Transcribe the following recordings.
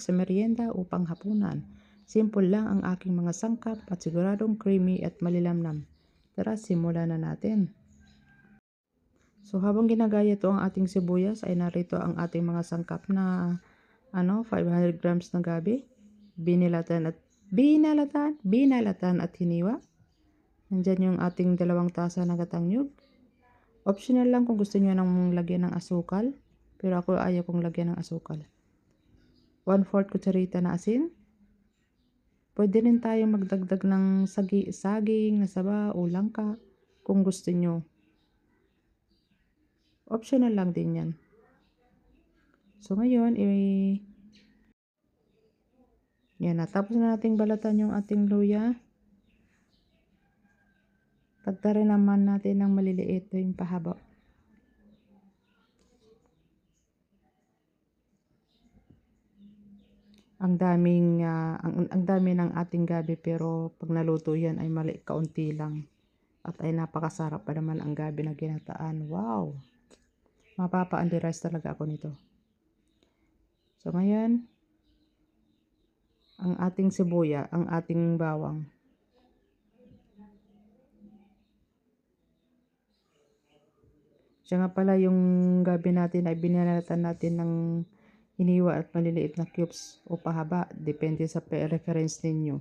sa merienda upang hapunan. Simple lang ang aking mga sangkap at siguradong creamy at malilamnam. Tara, simulan na natin. So habang ginagaya ito ang ating sibuyas ay narito ang ating mga sangkap na ano 500 grams ng gabi. Binilatan at binalatan, binalatan at hiniwa. Nandyan yung ating dalawang tasa na gatang Optional lang kung gusto niyo nang lagyan ng asukal. Pero ako ayaw kong lagyan ng asukal. 1 4 kutsarita na asin. Pwede rin tayo magdagdag ng sagi, saging, nasaba o langka kung gusto nyo. Optional lang din yan. So ngayon, i- yan na. Tapos na nating balatan yung ating luya. Tagtarin naman natin ng maliliit yung pahaba. Ang daming uh, ang, ang dami ng ating gabi pero pag naluto yan ay mali kaunti lang. At ay napakasarap pa naman ang gabi na ginataan. Wow! Mapapa-underize talaga ako nito. So ngayon, ang ating sibuya, ang ating bawang. Siya nga pala yung gabi natin ay binalatan natin ng iniwa at maliliit na cubes o pahaba. Depende sa reference ninyo.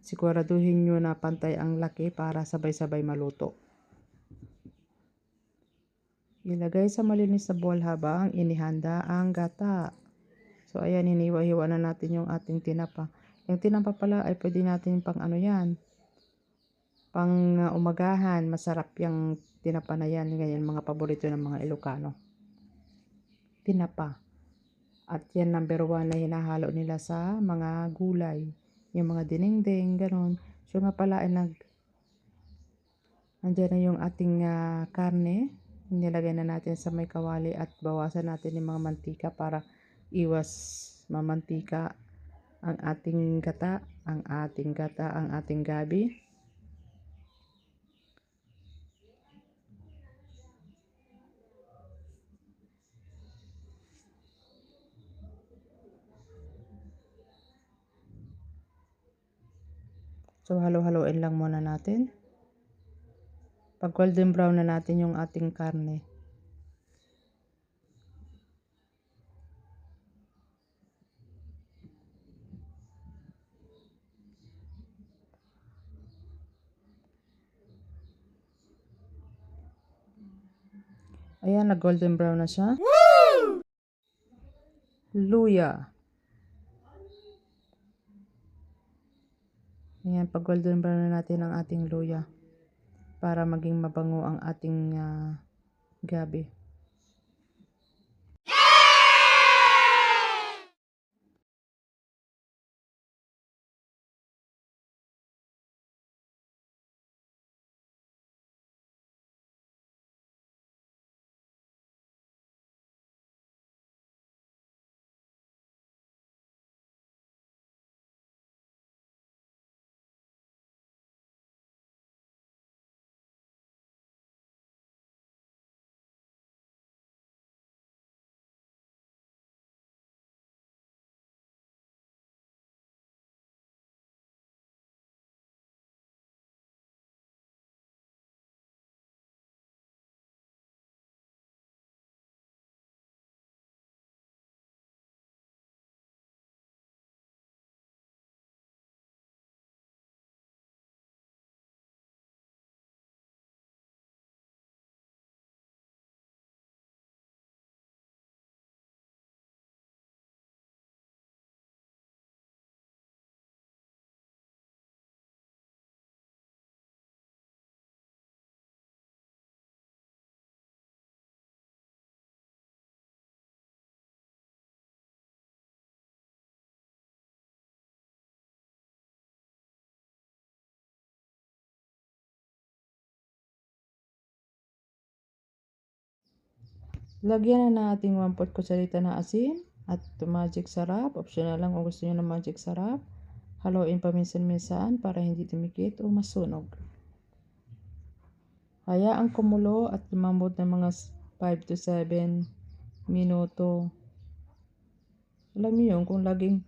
Siguraduhin nyo na pantay ang laki para sabay-sabay maluto. Ilagay sa malinis na bowl habang inihanda ang gata. So ayan, iniwa-hiwa na natin yung ating tinapa. Yung tinapa pala ay pwede natin pang ano yan, pang uh, umagahan. Masarap yung tinapa na yan. Ganyan, mga paborito ng mga Ilocano. Tinapa. At yan number one na hinahalo nila sa mga gulay. Yung mga dinengdeng, ganon. So nga pala ay nag Andiyan na yung ating uh, karne. Nilagay na natin sa may kawali at bawasan natin yung mga mantika para iwas mamantika ang ating gata, ang ating gata, ang ating gabi. So, halo-haloin lang muna natin. Pag golden brown na natin yung ating karne. Ayan, na golden brown na siya. Woo! Luya. Ayan, pag golden brown na natin ang ating luya para maging mabango ang ating uh, gabi. Lagyan na natin 1 4 kutsarita na asin at magic sarap. Optional lang kung gusto niyo ng magic sarap. Haluin paminsan-minsan para hindi tumikit o masunog. Hayaan kumulo at lumambot ng mga 5 to 7 minuto. Alam niyo yun, kung laging,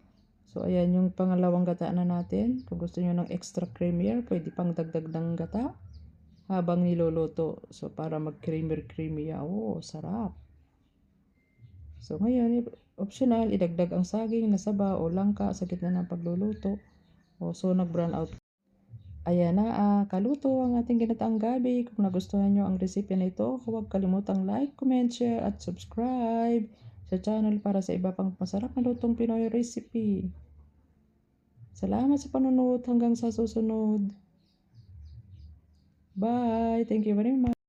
so ayan yung pangalawang gata na natin. Kung gusto niyo ng extra creamier, pwede pang dagdag ng gata habang niluluto. So, para mag-creamer creamy. Oo, sarap. So, ngayon, optional, idagdag ang saging na saba o langka sa gitna ng pagluluto. O, so, nag-brown out. Ayan na, ah, kaluto ang ating ginataang gabi. Kung nagustuhan nyo ang recipe na ito, huwag kalimutang like, comment, share, at subscribe sa channel para sa iba pang masarap na lutong Pinoy recipe. Salamat sa panonood hanggang sa susunod. Bye! Thank you very much.